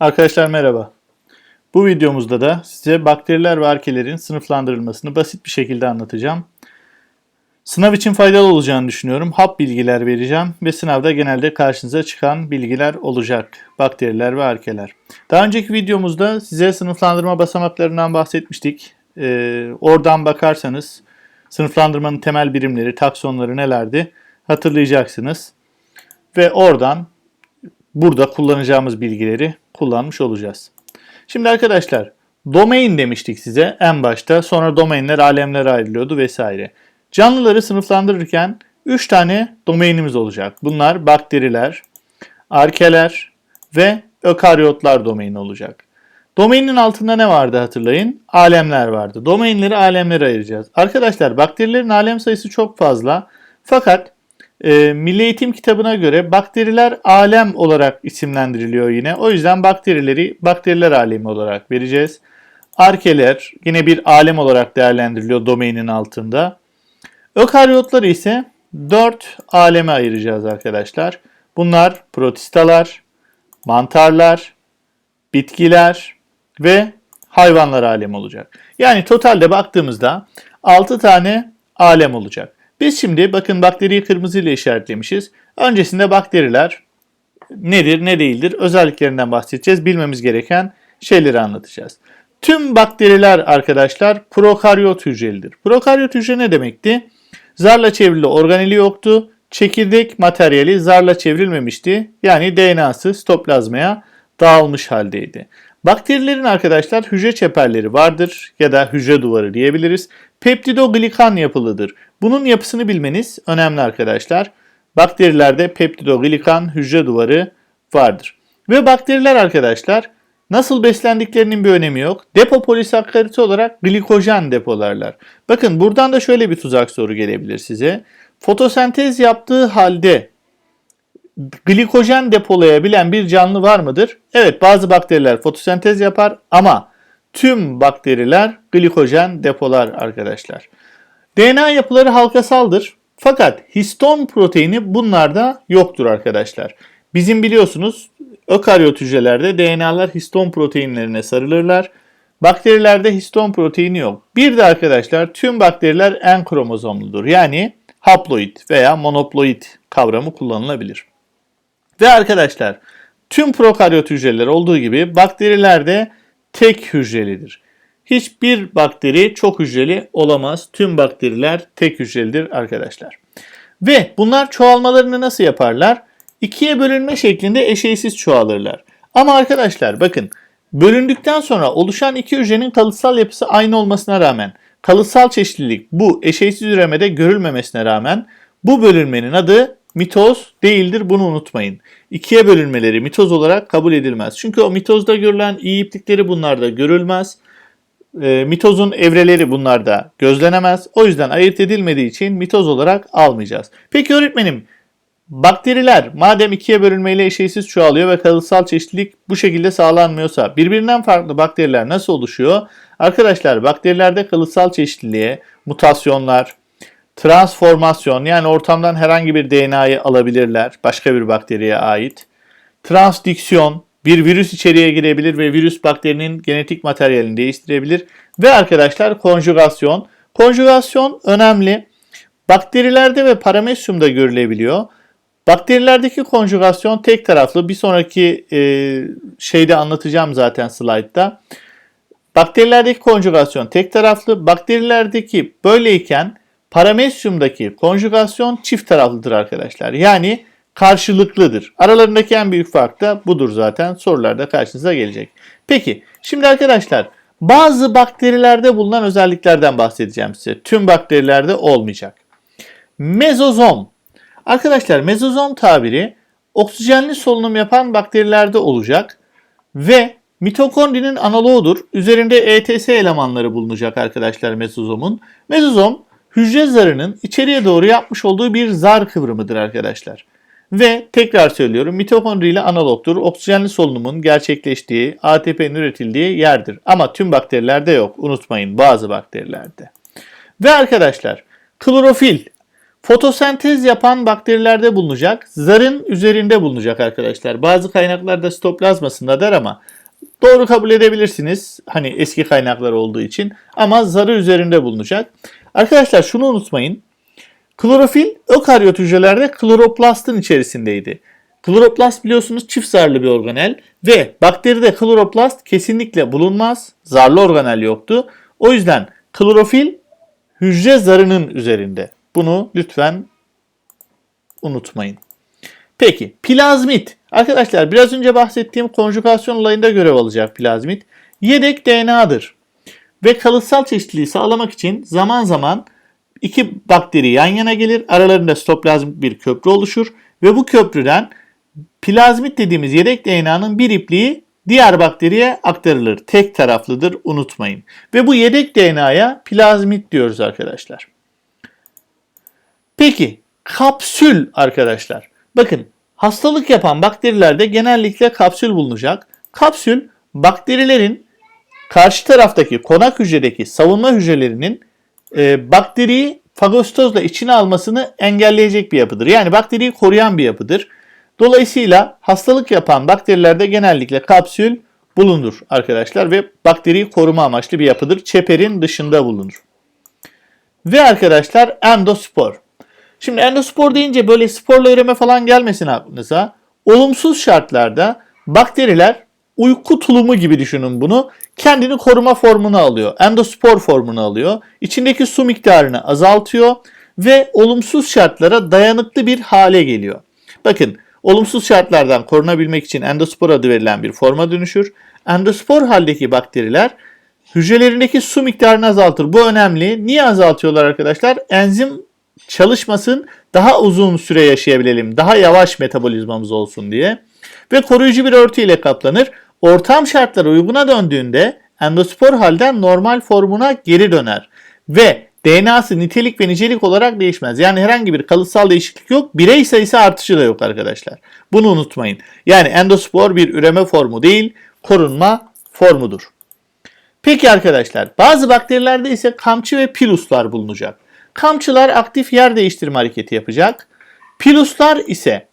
Arkadaşlar merhaba. Bu videomuzda da size bakteriler ve arkelerin sınıflandırılmasını basit bir şekilde anlatacağım. Sınav için faydalı olacağını düşünüyorum. Hap bilgiler vereceğim ve sınavda genelde karşınıza çıkan bilgiler olacak. Bakteriler ve arkeler. Daha önceki videomuzda size sınıflandırma basamaklarından bahsetmiştik. Ee, oradan bakarsanız sınıflandırmanın temel birimleri, taksonları nelerdi hatırlayacaksınız. Ve oradan burada kullanacağımız bilgileri kullanmış olacağız. Şimdi arkadaşlar domain demiştik size en başta. Sonra domainler alemlere ayrılıyordu vesaire. Canlıları sınıflandırırken 3 tane domainimiz olacak. Bunlar bakteriler, arkeler ve ökaryotlar domaini olacak. Domainin altında ne vardı hatırlayın? Alemler vardı. Domainleri alemlere ayıracağız. Arkadaşlar bakterilerin alem sayısı çok fazla. Fakat e, Milli Eğitim kitabına göre bakteriler alem olarak isimlendiriliyor yine. O yüzden bakterileri bakteriler alemi olarak vereceğiz. Arkeler yine bir alem olarak değerlendiriliyor domainin altında. Ökaryotları ise 4 aleme ayıracağız arkadaşlar. Bunlar protistalar, mantarlar, bitkiler ve hayvanlar alemi olacak. Yani totalde baktığımızda 6 tane alem olacak. Biz şimdi bakın bakteriyi kırmızı ile işaretlemişiz. Öncesinde bakteriler nedir ne değildir özelliklerinden bahsedeceğiz. Bilmemiz gereken şeyleri anlatacağız. Tüm bakteriler arkadaşlar prokaryot hücrelidir. Prokaryot hücre ne demekti? Zarla çevrili organeli yoktu. Çekirdek materyali zarla çevrilmemişti. Yani DNA'sı stoplazmaya dağılmış haldeydi. Bakterilerin arkadaşlar hücre çeperleri vardır ya da hücre duvarı diyebiliriz. Peptidoglikan yapılıdır. Bunun yapısını bilmeniz önemli arkadaşlar. Bakterilerde peptidoglikan hücre duvarı vardır. Ve bakteriler arkadaşlar nasıl beslendiklerinin bir önemi yok. Depo polisakkariti olarak glikojen depolarlar. Bakın buradan da şöyle bir tuzak soru gelebilir size. Fotosentez yaptığı halde glikojen depolayabilen bir canlı var mıdır? Evet bazı bakteriler fotosentez yapar ama tüm bakteriler glikojen depolar arkadaşlar. DNA yapıları halkasaldır. Fakat histon proteini bunlarda yoktur arkadaşlar. Bizim biliyorsunuz ökaryot hücrelerde DNA'lar histon proteinlerine sarılırlar. Bakterilerde histon proteini yok. Bir de arkadaşlar tüm bakteriler en kromozomludur. Yani haploid veya monoploid kavramı kullanılabilir. Ve arkadaşlar tüm prokaryot hücreler olduğu gibi bakteriler de tek hücrelidir. Hiçbir bakteri çok hücreli olamaz. Tüm bakteriler tek hücrelidir arkadaşlar. Ve bunlar çoğalmalarını nasıl yaparlar? İkiye bölünme şeklinde eşeysiz çoğalırlar. Ama arkadaşlar bakın bölündükten sonra oluşan iki hücrenin kalıtsal yapısı aynı olmasına rağmen kalıtsal çeşitlilik bu eşeysiz üremede görülmemesine rağmen bu bölünmenin adı mitoz değildir bunu unutmayın. İkiye bölünmeleri mitoz olarak kabul edilmez. Çünkü o mitozda görülen iyi iplikleri bunlarda görülmez. E, mitozun evreleri bunlarda gözlenemez. O yüzden ayırt edilmediği için mitoz olarak almayacağız. Peki öğretmenim bakteriler madem ikiye bölünmeyle eşeysiz çoğalıyor ve kalıtsal çeşitlilik bu şekilde sağlanmıyorsa birbirinden farklı bakteriler nasıl oluşuyor? Arkadaşlar bakterilerde kalıtsal çeşitliliğe mutasyonlar, transformasyon yani ortamdan herhangi bir DNA'yı alabilirler başka bir bakteriye ait. Transdiksiyon bir virüs içeriye girebilir ve virüs bakterinin genetik materyalini değiştirebilir. Ve arkadaşlar konjugasyon. Konjugasyon önemli. Bakterilerde ve paramesyumda görülebiliyor. Bakterilerdeki konjugasyon tek taraflı. Bir sonraki e, şeyde anlatacağım zaten slaytta. Bakterilerdeki konjugasyon tek taraflı. Bakterilerdeki böyleyken paramesyumdaki konjugasyon çift taraflıdır arkadaşlar. Yani karşılıklıdır. Aralarındaki en büyük fark da budur zaten. Sorularda karşınıza gelecek. Peki şimdi arkadaşlar bazı bakterilerde bulunan özelliklerden bahsedeceğim size. Tüm bakterilerde olmayacak. Mezozom. Arkadaşlar mezozom tabiri oksijenli solunum yapan bakterilerde olacak ve mitokondrinin analoğudur. Üzerinde ETS elemanları bulunacak arkadaşlar mezozomun. Mezozom hücre zarının içeriye doğru yapmış olduğu bir zar kıvrımıdır arkadaşlar. Ve tekrar söylüyorum mitokondri ile analogtur. Oksijenli solunumun gerçekleştiği, ATP'nin üretildiği yerdir. Ama tüm bakterilerde yok. Unutmayın bazı bakterilerde. Ve arkadaşlar klorofil fotosentez yapan bakterilerde bulunacak. Zarın üzerinde bulunacak arkadaşlar. Bazı kaynaklarda sitoplazmasında der ama doğru kabul edebilirsiniz. Hani eski kaynaklar olduğu için. Ama zarı üzerinde bulunacak. Arkadaşlar şunu unutmayın. Klorofil ökaryot hücrelerde kloroplastın içerisindeydi. Kloroplast biliyorsunuz çift zarlı bir organel ve bakteride kloroplast kesinlikle bulunmaz. Zarlı organel yoktu. O yüzden klorofil hücre zarının üzerinde. Bunu lütfen unutmayın. Peki plazmit. Arkadaşlar biraz önce bahsettiğim konjugasyon olayında görev alacak plazmit. Yedek DNA'dır. Ve kalıtsal çeşitliliği sağlamak için zaman zaman iki bakteri yan yana gelir. Aralarında sitoplazmik bir köprü oluşur. Ve bu köprüden plazmit dediğimiz yedek DNA'nın bir ipliği diğer bakteriye aktarılır. Tek taraflıdır unutmayın. Ve bu yedek DNA'ya plazmit diyoruz arkadaşlar. Peki kapsül arkadaşlar. Bakın hastalık yapan bakterilerde genellikle kapsül bulunacak. Kapsül bakterilerin karşı taraftaki konak hücredeki savunma hücrelerinin e, bakteriyi fagostozla içine almasını engelleyecek bir yapıdır. Yani bakteriyi koruyan bir yapıdır. Dolayısıyla hastalık yapan bakterilerde genellikle kapsül bulunur arkadaşlar ve bakteriyi koruma amaçlı bir yapıdır. Çeperin dışında bulunur. Ve arkadaşlar endospor. Şimdi endospor deyince böyle sporla üreme falan gelmesin aklınıza. Olumsuz şartlarda bakteriler uyku tulumu gibi düşünün bunu. Kendini koruma formunu alıyor. Endospor formunu alıyor. İçindeki su miktarını azaltıyor ve olumsuz şartlara dayanıklı bir hale geliyor. Bakın olumsuz şartlardan korunabilmek için endospor adı verilen bir forma dönüşür. Endospor haldeki bakteriler hücrelerindeki su miktarını azaltır. Bu önemli. Niye azaltıyorlar arkadaşlar? Enzim çalışmasın, daha uzun süre yaşayabilelim, daha yavaş metabolizmamız olsun diye. Ve koruyucu bir örtü ile kaplanır. Ortam şartları uyguna döndüğünde endospor halden normal formuna geri döner. Ve DNA'sı nitelik ve nicelik olarak değişmez. Yani herhangi bir kalıtsal değişiklik yok. Birey sayısı artışı da yok arkadaşlar. Bunu unutmayın. Yani endospor bir üreme formu değil, korunma formudur. Peki arkadaşlar, bazı bakterilerde ise kamçı ve piluslar bulunacak. Kamçılar aktif yer değiştirme hareketi yapacak. Piluslar ise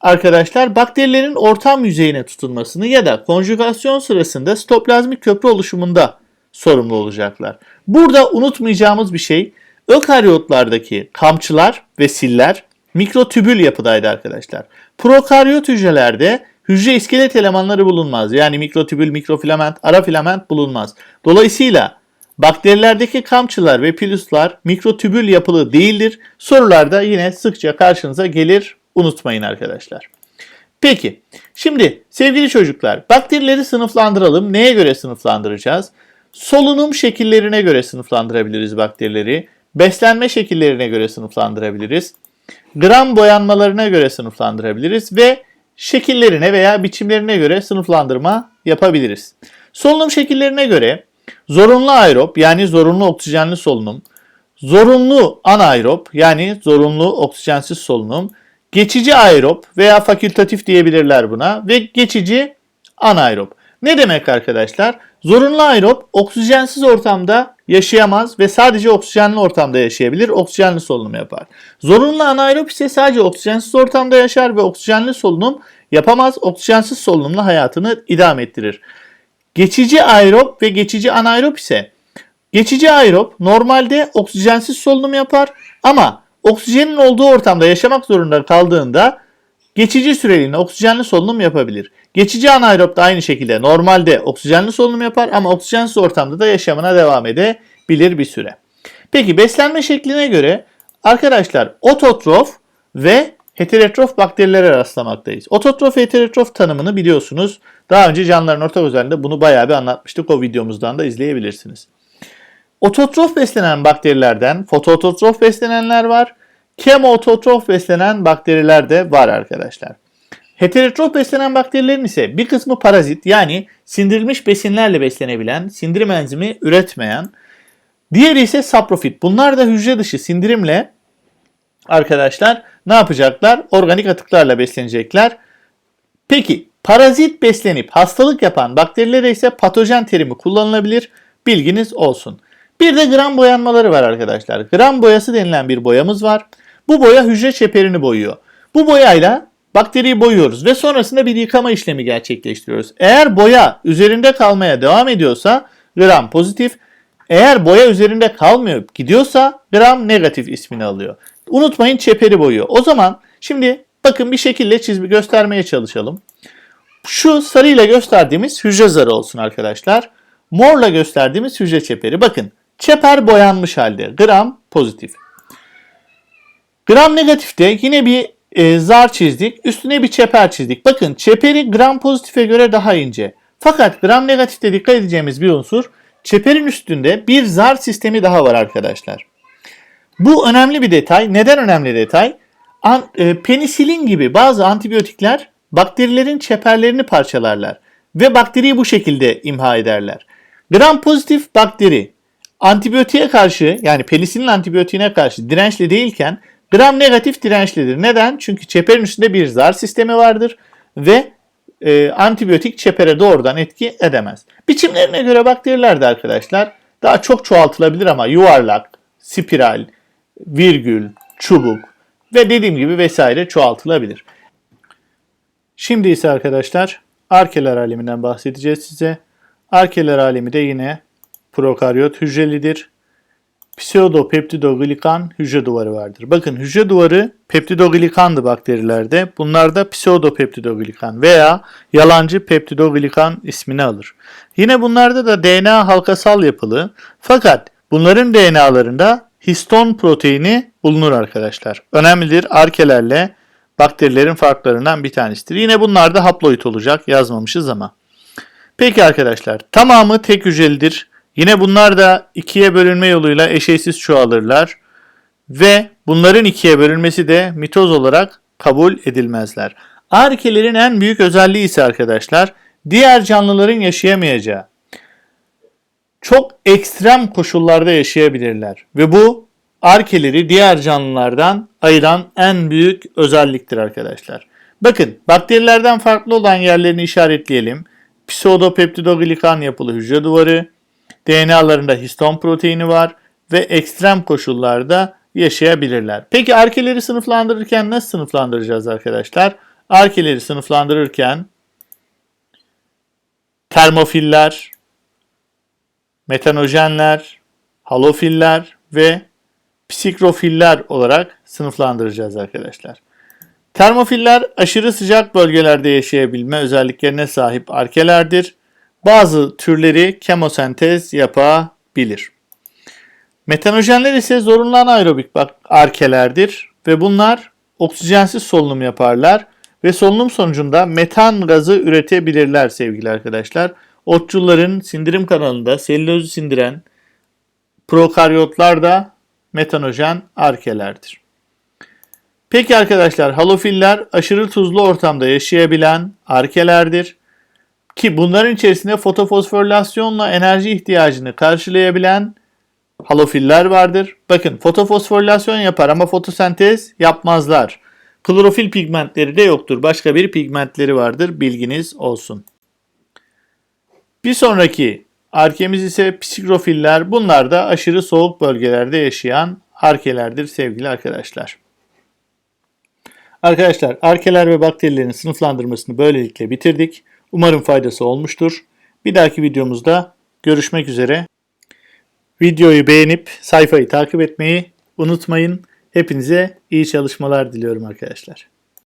arkadaşlar bakterilerin ortam yüzeyine tutunmasını ya da konjugasyon sırasında sitoplazmik köprü oluşumunda sorumlu olacaklar. Burada unutmayacağımız bir şey ökaryotlardaki kamçılar ve siller mikrotübül yapıdaydı arkadaşlar. Prokaryot hücrelerde hücre iskelet elemanları bulunmaz. Yani mikrotübül, mikrofilament, ara filament bulunmaz. Dolayısıyla Bakterilerdeki kamçılar ve piluslar mikrotübül yapılı değildir. Sorularda yine sıkça karşınıza gelir. Unutmayın arkadaşlar. Peki, şimdi sevgili çocuklar, bakterileri sınıflandıralım. Neye göre sınıflandıracağız? Solunum şekillerine göre sınıflandırabiliriz bakterileri. Beslenme şekillerine göre sınıflandırabiliriz. Gram boyanmalarına göre sınıflandırabiliriz ve şekillerine veya biçimlerine göre sınıflandırma yapabiliriz. Solunum şekillerine göre Zorunlu aerop yani zorunlu oksijenli solunum, zorunlu anaerop yani zorunlu oksijensiz solunum, geçici aerop veya fakültatif diyebilirler buna ve geçici anaerop. Ne demek arkadaşlar? Zorunlu aerop oksijensiz ortamda yaşayamaz ve sadece oksijenli ortamda yaşayabilir, oksijenli solunum yapar. Zorunlu anaerop ise sadece oksijensiz ortamda yaşar ve oksijenli solunum yapamaz, oksijensiz solunumla hayatını idame ettirir. Geçici aerob ve geçici anaerob ise geçici aerob normalde oksijensiz solunum yapar ama oksijenin olduğu ortamda yaşamak zorunda kaldığında geçici süreliğine oksijenli solunum yapabilir. Geçici anaerob da aynı şekilde normalde oksijenli solunum yapar ama oksijensiz ortamda da yaşamına devam edebilir bir süre. Peki beslenme şekline göre arkadaşlar ototrof ve heterotrof bakterilere rastlamaktayız. Ototrof ve heterotrof tanımını biliyorsunuz. Daha önce canlıların ortak özelliğinde bunu bayağı bir anlatmıştık. O videomuzdan da izleyebilirsiniz. Ototrof beslenen bakterilerden fotoototrof beslenenler var. Kemoototrof beslenen bakteriler de var arkadaşlar. Heterotrof beslenen bakterilerin ise bir kısmı parazit yani sindirilmiş besinlerle beslenebilen, sindirim enzimi üretmeyen. Diğeri ise saprofit. Bunlar da hücre dışı sindirimle arkadaşlar ne yapacaklar? Organik atıklarla beslenecekler. Peki parazit beslenip hastalık yapan bakterilere ise patojen terimi kullanılabilir. Bilginiz olsun. Bir de gram boyanmaları var arkadaşlar. Gram boyası denilen bir boyamız var. Bu boya hücre çeperini boyuyor. Bu boyayla bakteriyi boyuyoruz ve sonrasında bir yıkama işlemi gerçekleştiriyoruz. Eğer boya üzerinde kalmaya devam ediyorsa gram pozitif, eğer boya üzerinde kalmıyor gidiyorsa gram negatif ismini alıyor. Unutmayın çeperi boyuyor. O zaman şimdi bakın bir şekilde çizimi göstermeye çalışalım. Şu sarıyla gösterdiğimiz hücre zarı olsun arkadaşlar. Morla gösterdiğimiz hücre çeperi. Bakın çeper boyanmış halde. Gram pozitif. Gram negatifte yine bir e, zar çizdik. Üstüne bir çeper çizdik. Bakın çeperi gram pozitife göre daha ince. Fakat gram negatifte dikkat edeceğimiz bir unsur çeperin üstünde bir zar sistemi daha var arkadaşlar. Bu önemli bir detay. Neden önemli detay? An, e, penisilin gibi bazı antibiyotikler bakterilerin çeperlerini parçalarlar ve bakteriyi bu şekilde imha ederler. Gram pozitif bakteri antibiyotiğe karşı yani penisilin antibiyotiğine karşı dirençli değilken gram negatif dirençlidir. Neden? Çünkü çeperin üstünde bir zar sistemi vardır ve e, antibiyotik çepere doğrudan etki edemez. Biçimlerine göre bakteriler de arkadaşlar daha çok çoğaltılabilir ama yuvarlak, spiral, virgül, çubuk ve dediğim gibi vesaire çoğaltılabilir. Şimdi ise arkadaşlar arkeler aleminden bahsedeceğiz size. Arkeler alemi de yine prokaryot hücrelidir. Pseudopeptidoglikan hücre duvarı vardır. Bakın hücre duvarı peptidoglikandı bakterilerde. Bunlarda pseudopeptidoglikan veya yalancı peptidoglikan ismini alır. Yine bunlarda da DNA halkasal yapılı fakat bunların DNA'larında histon proteini bulunur arkadaşlar. Önemlidir arkelerle bakterilerin farklarından bir tanesidir. Yine bunlar da haploid olacak yazmamışız ama. Peki arkadaşlar tamamı tek hücrelidir. Yine bunlar da ikiye bölünme yoluyla eşeysiz çoğalırlar. Ve bunların ikiye bölünmesi de mitoz olarak kabul edilmezler. Arkelerin en büyük özelliği ise arkadaşlar diğer canlıların yaşayamayacağı çok ekstrem koşullarda yaşayabilirler. Ve bu arkeleri diğer canlılardan ayıran en büyük özelliktir arkadaşlar. Bakın bakterilerden farklı olan yerlerini işaretleyelim. Pseudopeptidoglikan yapılı hücre duvarı, DNA'larında histon proteini var ve ekstrem koşullarda yaşayabilirler. Peki arkeleri sınıflandırırken nasıl sınıflandıracağız arkadaşlar? Arkeleri sınıflandırırken termofiller, metanojenler, halofiller ve psikrofiller olarak sınıflandıracağız arkadaşlar. Termofiller aşırı sıcak bölgelerde yaşayabilme özelliklerine sahip arkelerdir. Bazı türleri kemosentez yapabilir. Metanojenler ise zorunlu anaerobik arkelerdir ve bunlar oksijensiz solunum yaparlar ve solunum sonucunda metan gazı üretebilirler sevgili arkadaşlar. Otçulların sindirim kanalında selülozu sindiren prokaryotlar da metanojen arkelerdir. Peki arkadaşlar halofiller aşırı tuzlu ortamda yaşayabilen arkelerdir. Ki bunların içerisinde fotofosforilasyonla enerji ihtiyacını karşılayabilen halofiller vardır. Bakın fotofosforilasyon yapar ama fotosentez yapmazlar. Klorofil pigmentleri de yoktur. Başka bir pigmentleri vardır. Bilginiz olsun. Bir sonraki arkemiz ise psikrofiller. Bunlar da aşırı soğuk bölgelerde yaşayan arkelerdir sevgili arkadaşlar. Arkadaşlar arkeler ve bakterilerin sınıflandırmasını böylelikle bitirdik. Umarım faydası olmuştur. Bir dahaki videomuzda görüşmek üzere. Videoyu beğenip sayfayı takip etmeyi unutmayın. Hepinize iyi çalışmalar diliyorum arkadaşlar.